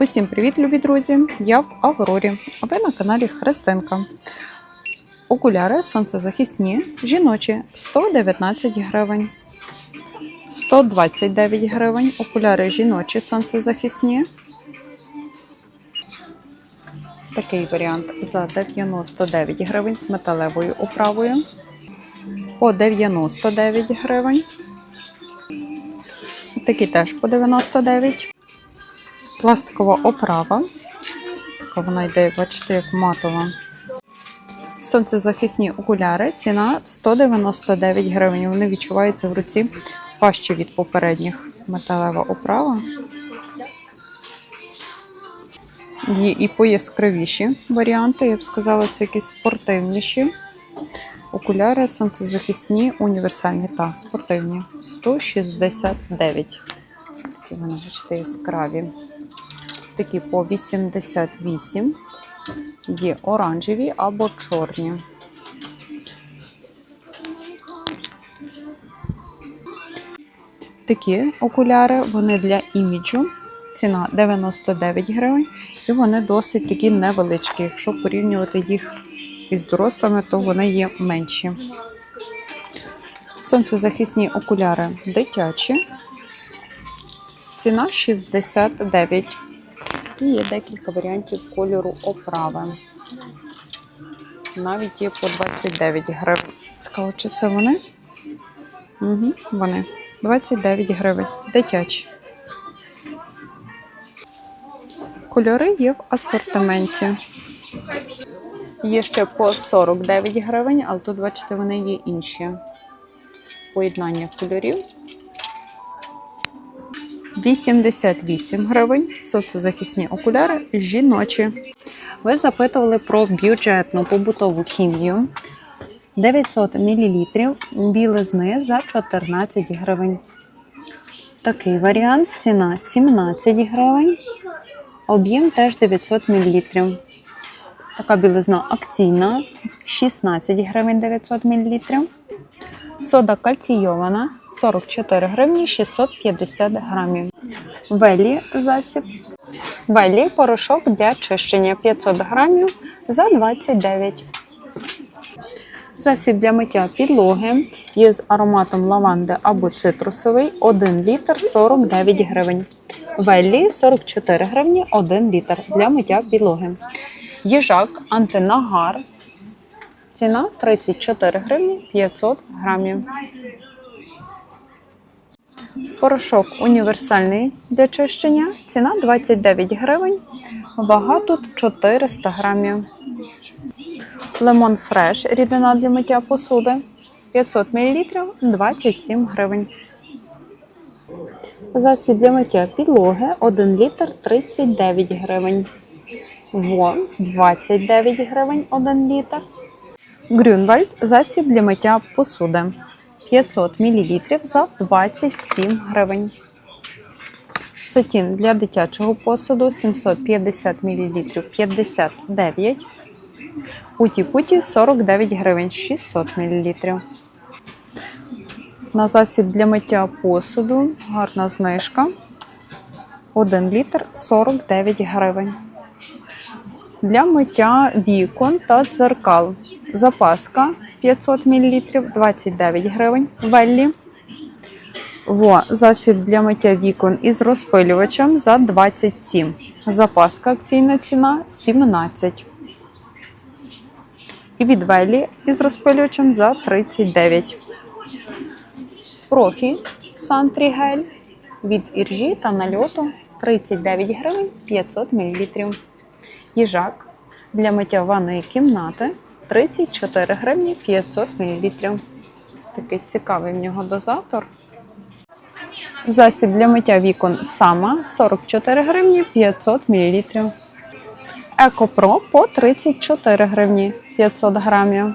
Усім привіт, любі друзі! Я в Аврорі, а ви на каналі Христинка. Окуляри сонцезахисні, жіночі 119 гривень. 129 гривень. Окуляри жіночі сонцезахисні. Такий варіант за 99 гривень з металевою оправою. По 99 гривень. Такі теж по 99 пластикова оправа. Така вона йде, бачите, як матова. Сонцезахисні окуляри. Ціна 199 гривень. Вони відчуваються в руці важче від попередніх. Металева оправа. Є і пояскравіші варіанти, я б сказала, це якісь спортивніші. Окуляри сонцезахисні, універсальні та спортивні. 169. Такі вони, бачите, яскраві такі по 88. Є оранжеві або чорні. Такі окуляри, вони для іміджу. Ціна 99 гривень, і вони досить такі невеличкі. Якщо порівнювати їх із дорослими, то вони є менші. Сонцезахисні окуляри дитячі. Ціна 69 і є декілька варіантів кольору оправи. Навіть є по 29 гривень. Цікаво, чи це вони? Угу, Вони. 29 гривень. Дитячі. Кольори є в асортименті. Є ще по 49 гривень, але тут, бачите, вони є інші. Поєднання кольорів. 88 гривень. Сонцезахисні окуляри жіночі. Ви запитували про бюджетну побутову хімію. 900 мл білизни за 14 гривень. Такий варіант. Ціна 17 гривень. Об'єм теж 900 мл. Така білизна акційна 16 гривень 900 мл. Сода кальційована 44 гривні 650 грамів. Велі засіб. Велі порошок для чищення 500 грамів за 29. Засіб для миття підлоги є з ароматом лаванди або цитрусовий 1 літр 49 гривень. Веллі 44 гривні 1 літр для миття підлоги. Їжак антинагар Ціна 34 гривні 500 грамів. Порошок універсальний для чищення. Ціна 29 гривень. Вага тут 400 грамів. Лимон фреш рідина для миття посуди 500 мл 27 гривень. Засіб для миття підлоги 1 літр 39 гривень. Вон 29 гривень 1 літр. Грюнвальд засіб для миття посуди 500 мл за 27 гривень. Сатін для дитячого посуду 750 мл 59. Уті-путі 49 гривень 600 мл. На засіб для миття посуду гарна знижка. 1 літр 49 гривень. Для миття вікон та дзеркал. Запаска 500 мл 29 гривень. Веллі. Во, засіб для миття вікон із розпилювачем за 27. Запаска акційна ціна 17. І від Веллі із розпилювачем за 39. Профі Сантрігель від іржі та нальоту 39 гривень 500 мл. Їжак для миття ванної кімнати 34 гривні 500 мл. Такий цікавий в нього дозатор. Засіб для миття вікон сама 44 гривні 500 мл. Екопро по 34 гривні 500 грамів.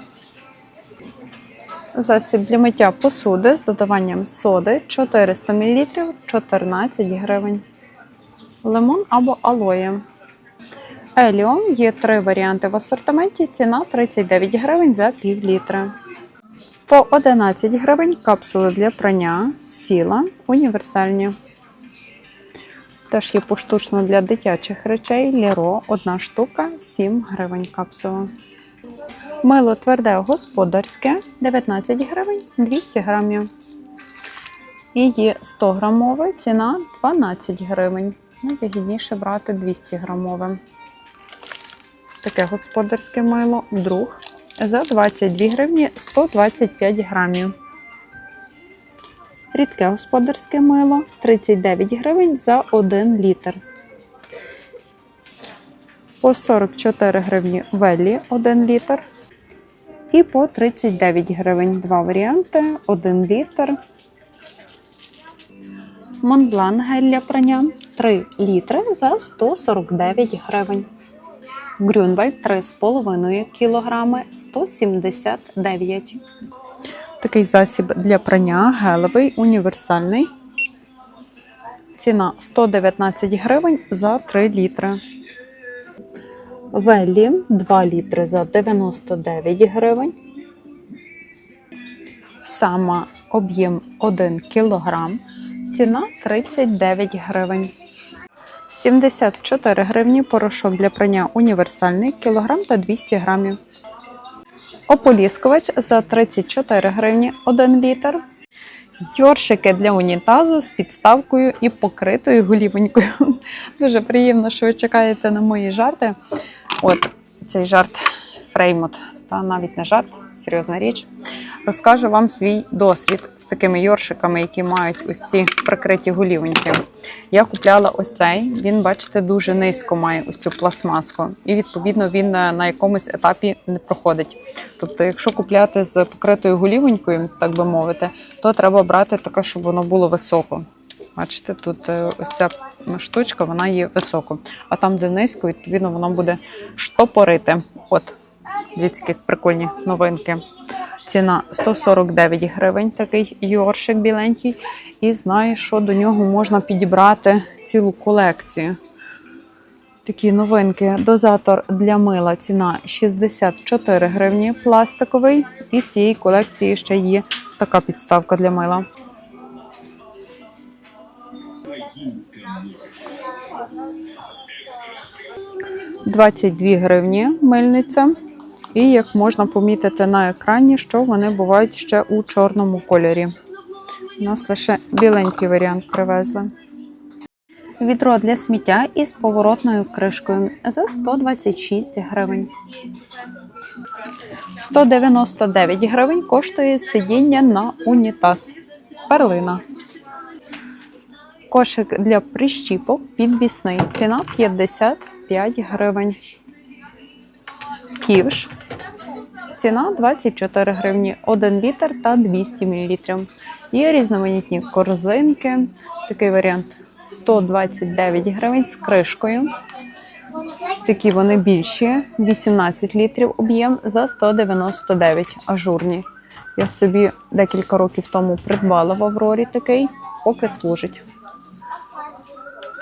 Засіб для миття посуди з додаванням соди 400 мл 14 гривень. Лимон або алоє. Еліум є три варіанти в асортименті. Ціна 39 гривень за пів літра. По 11 гривень капсули для прання, сіла, універсальні. Теж є поштучно для дитячих речей. Ліро, одна штука, 7 гривень капсула. Мило тверде господарське 19 гривень 200 грамів. І є 100 грамове, ціна 12 гривень. Найвигідніше брати 200 грамове. Таке господарське мило, друг за 22 гривні 125 грамів. Рідке господарське мило 39 гривень за 1 літр. По 44 гривні велі 1 літр. І по 39 гривень два варіанти 1 літр. Монблан гель для прання 3 літри за 149 гривень. Грюнвальд 3,5 кг 179. Такий засіб для прання гелевий, універсальний. Ціна 119 гривень за 3 літри. Веллі 2 літри за 99 гривень. Сама об'єм 1 кг. Ціна 39 гривень. 74 гривні порошок для прання універсальний, кілограм та 200 грамів. Ополіскувач за 34 гривні 1 літр. Йоршики для унітазу з підставкою і покритою голівонькою. Дуже приємно, що ви чекаєте на мої жарти. От цей жарт фреймот, та навіть не жарт, серйозна річ. Розкажу вам свій досвід такими йоршиками, які мають ось ці прикриті голівоньки. Я купляла ось цей. Він, бачите, дуже низько має ось цю пластмаску, і відповідно він на на якомусь етапі не проходить. Тобто, якщо купляти з покритою голівонькою, так би мовити, то треба брати таке, щоб воно було високо. Бачите, тут е, ось ця штучка, вона є високо. А там, де низько, відповідно, воно буде штопорити. От, дивіться, які прикольні новинки. Ціна 149 гривень, такий йоршик біленький. І знаю, що до нього можна підібрати цілу колекцію. Такі новинки. Дозатор для мила ціна 64 гривні пластиковий. І з цієї колекції ще є така підставка для мила. «22 гривні мильниця. І як можна помітити на екрані, що вони бувають ще у чорному кольорі. У нас лише біленький варіант привезли. Відро для сміття із поворотною кришкою за 126 гривень. 199 гривень коштує сидіння на унітаз. Перлина. Кошик для прищіпок підвісний. Ціна 55 гривень. Ківш. Ціна 24 гривні, 1 літр та 200 мл. Є різноманітні корзинки. Такий варіант 129 гривень з кришкою. Такі вони більші, 18 літрів об'єм за 199 ажурні. Я собі декілька років тому придбала в Аврорі такий, поки служить.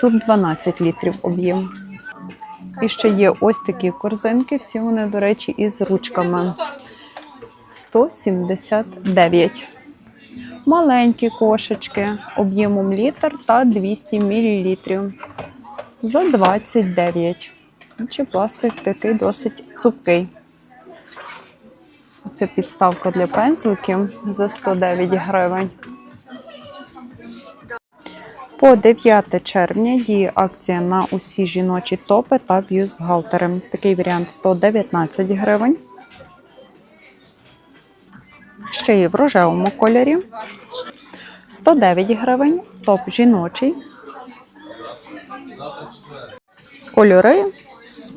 Тут 12 літрів об'єм. І ще є ось такі корзинки, всі вони, до речі, із ручками. 179. Маленькі кошечки об'ємом літр та 200 мл. За 29. Чи пластик такий досить цупкий. Це підставка для пензликів за 109 гривень. По 9 червня діє акція на усі жіночі топи та бюстгальтери. Такий варіант 119 гривень. Ще є в рожевому кольорі. 109 гривень. Топ жіночий. Кольори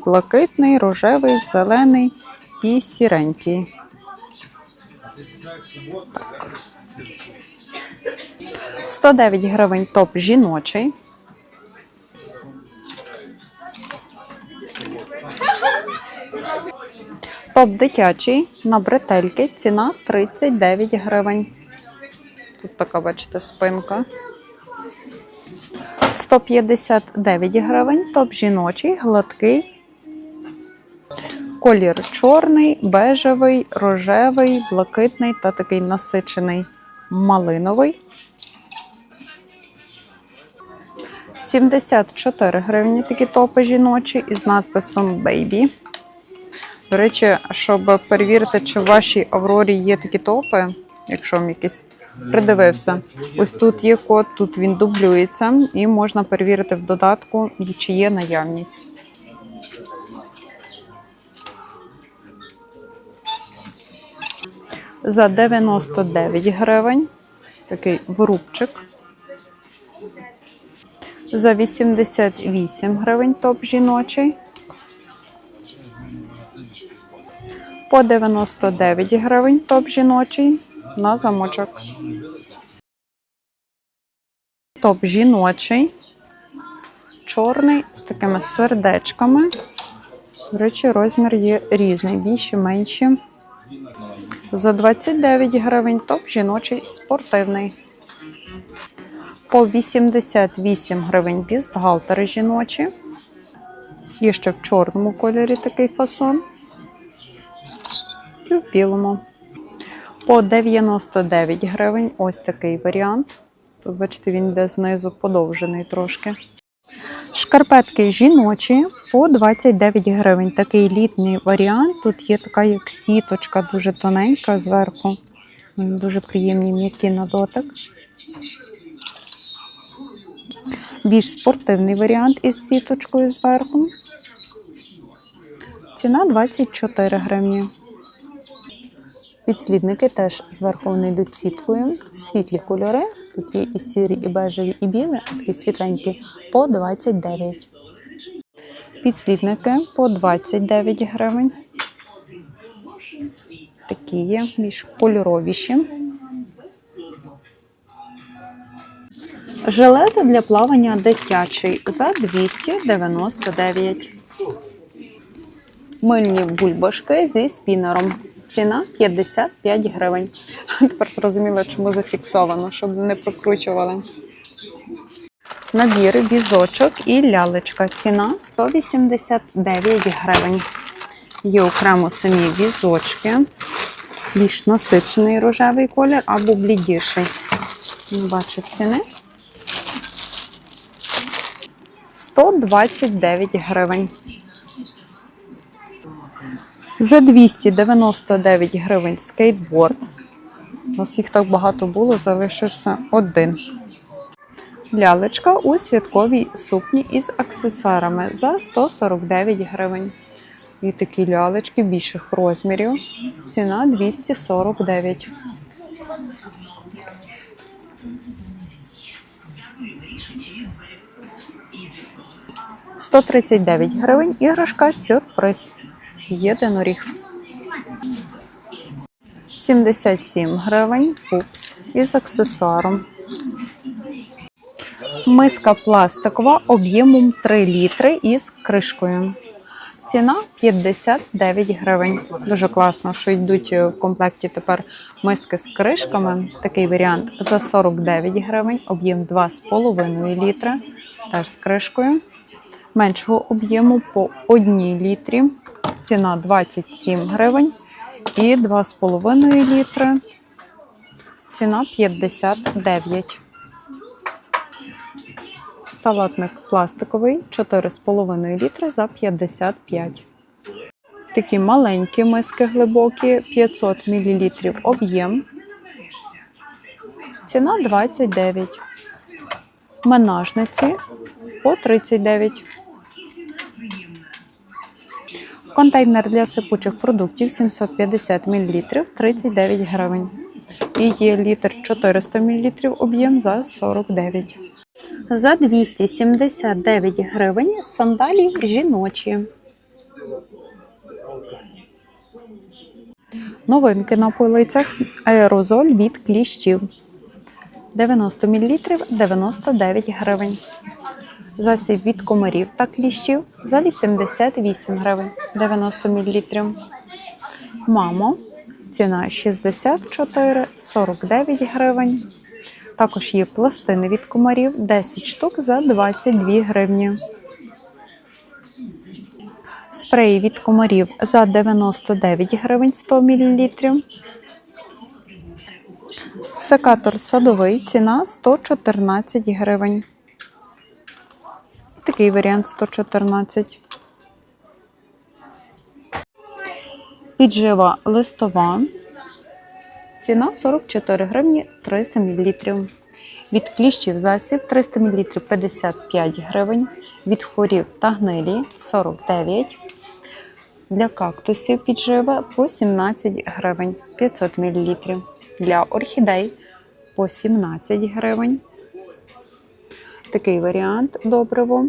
блакитний, рожевий, зелений і сіренький. Так. 109 гривень топ жіночий. Топ дитячий на бретельки. Ціна 39 гривень. Тут така, бачите, спинка. 159 гривень. Топ жіночий, гладкий. Колір чорний, бежевий, рожевий, блакитний та такий насичений малиновий. 74 гривні такі топи жіночі із надписом Baby. До речі, щоб перевірити, чи в вашій Аврорі є такі топи, якщо вам якийсь придивився. Ось тут є код, тут він дублюється, і можна перевірити в додатку, чи є наявність. За 99 гривень такий вирубчик. За 88 гривень топ жіночий. По 99 гривень топ жіночий на замочок. Топ жіночий. Чорний з такими сердечками. До речі, розмір є різний, більші, менші. За 29 гривень топ жіночий спортивний. По 88 гривень бюстгальтери жіночі. Є ще в чорному кольорі такий фасон. І в білому. По 99 гривень ось такий варіант. Тут, бачите, він йде знизу подовжений трошки. Шкарпетки жіночі по 29 гривень. Такий літній варіант. Тут є така як сіточка, дуже тоненька зверху. Дуже приємні м'які на дотик. Більш спортивний варіант із сіточкою зверху. Ціна 24 гривні. Підслідники теж зверху вони йдуть сіткою. Світлі кольори. Тут є і сірі, і бежеві, і білі, а такі світленькі по 29. Підслідники по 29 гривень. Такі є, більш кольоровіші. Жилети для плавання дитячий за 299. Мильні бульбашки зі спінером. Ціна 55 гривень. Тепер зрозуміло, чому зафіксовано, щоб не прокручували. Набір візочок і лялечка. Ціна 189 гривень. Є окремо самі візочки. Більш насичений рожевий колір або блідіший. Бачу ціни. 129 гривень. За 299 гривень скейтборд. У нас їх так багато було, залишився один. Лялечка у святковій сукні із аксесуарами за 149 гривень. І такі лялечки більших розмірів. Ціна 249. Сто тридцять дев'ять гривень іграшка сюрприз. Єдиноріг. 77 гривень пупс із аксесуаром. Миска пластикова об'ємом 3 літри із кришкою. Ціна 59 гривень. Дуже класно, що йдуть в комплекті тепер миски з кришками. Такий варіант за 49 гривень, об'єм 2,5 літри, теж з кришкою. Меншого об'єму по 1 літрі. Ціна 27 гривень. І 2,5 літри. Ціна 59. Салатник пластиковий 4,5 літри за 55. Такі маленькі миски глибокі 500 мл об'єм. Ціна 29. Менажниці по 39. Контейнер для сипучих продуктів 750 мл 39 гривень. І є літр 400 мл об'єм за 49. За 279 гривень сандалі жіночі. Новинки на полицях. Аерозоль від кліщів. 90 мл 99 гривень. Засіб від комарів та кліщів за 88 гривень 90 мл. Мамо. Ціна 64, 49 гривень. Також є пластини від комарів 10 штук за 22 гривні. Спреї від комарів за 99 гривень 100 мл. Секатор садовий ціна 114 гривень. Такий варіант 114. Піджива листова. Ціна 44 гривні 300 мл. Від кліщів засіб 300 мл 55 гривень. Від хворів та гнилі 49 Для кактусів піджива по 17 гривень 500 мл. Для орхідей по 17 гривень. Такий варіант добриво.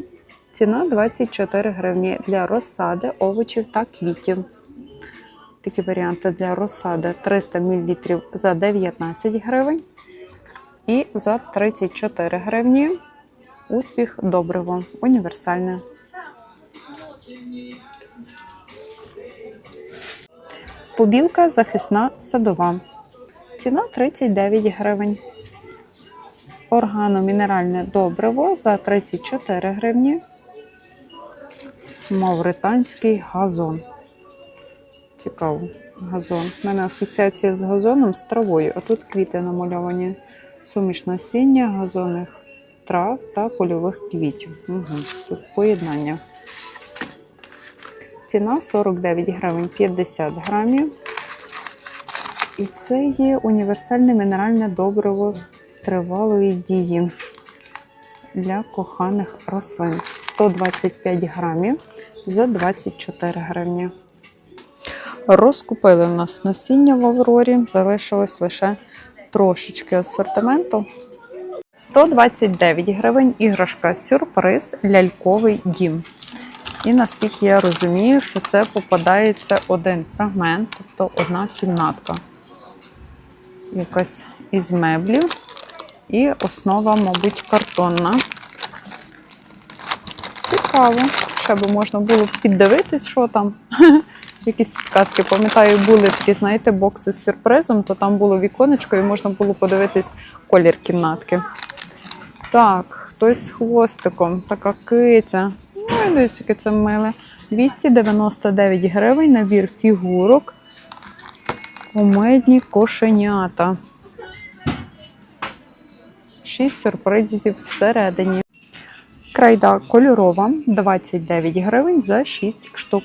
Ціна 24 гривні для розсади, овочів та квітів. Такі варіанти для розсади 300 мл за 19 гривень і за 34 гривні. Успіх добриво. Універсальне. Побілка захисна садова. Ціна 39 гривень. Органо-мінеральне добриво за 34 гривні. Мавританський газон. Цікаво. Газон. У мене асоціація з газоном з травою, а тут квіти намальовані. Суміш насіння, газонних трав та польових квітів. Угу. Тут поєднання. Ціна 49 гривень 50 грамів. І це є універсальне мінеральне добриво тривалої дії для коханих рослин. 125 грамів за 24 гривні. Розкупили в нас насіння в Аврорі, залишилось лише трошечки асортименту. 129 гривень іграшка сюрприз ляльковий дім. І наскільки я розумію, що це попадається один фрагмент, тобто одна кімнатка. Якась із меблів. І основа, мабуть, картонна. Цікаво. Ще би можна було піддивитись, що там. Якісь підказки. Пам'ятаю, були такі, знаєте, бокси з сюрпризом, то там було віконечко і можна було подивитись колір кімнатки. Так, хтось з хвостиком, така киця. Дивіться, яке це миле. 299 гривень набір фігурок. Комедні кошенята. Шість сюрпризів всередині. Крайда кольорова 29 гривень за 6 штук.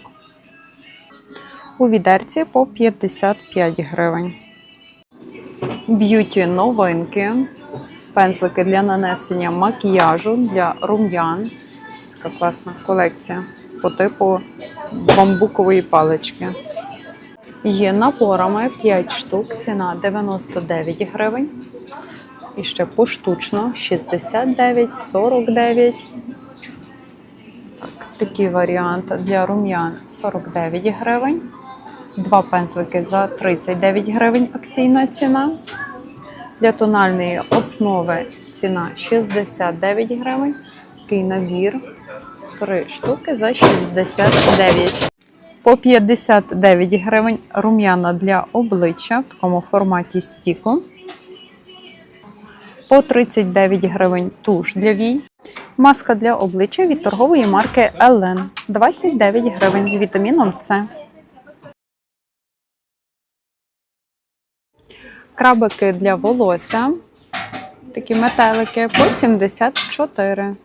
У відерці по 55 гривень. Б'юті новинки. Пензлики для нанесення макіяжу для рум'ян. Така класна колекція по типу бамбукової палички. Є наборами 5 штук, ціна 99 гривень. І ще поштучно 69, 49. Так, такий варіант для рум'ян 49 гривень. Два пензлики за 39 гривень акційна ціна. Для тональної основи ціна 69 гривень. Такий набір. Три штуки за 69. По 59 гривень рум'яна для обличчя в такому форматі стіку. По 39 гривень туш для вій. Маска для обличчя від торгової марки Елен 29 гривень з вітаміном С. Крабики для волосся. Такі метелики по 74.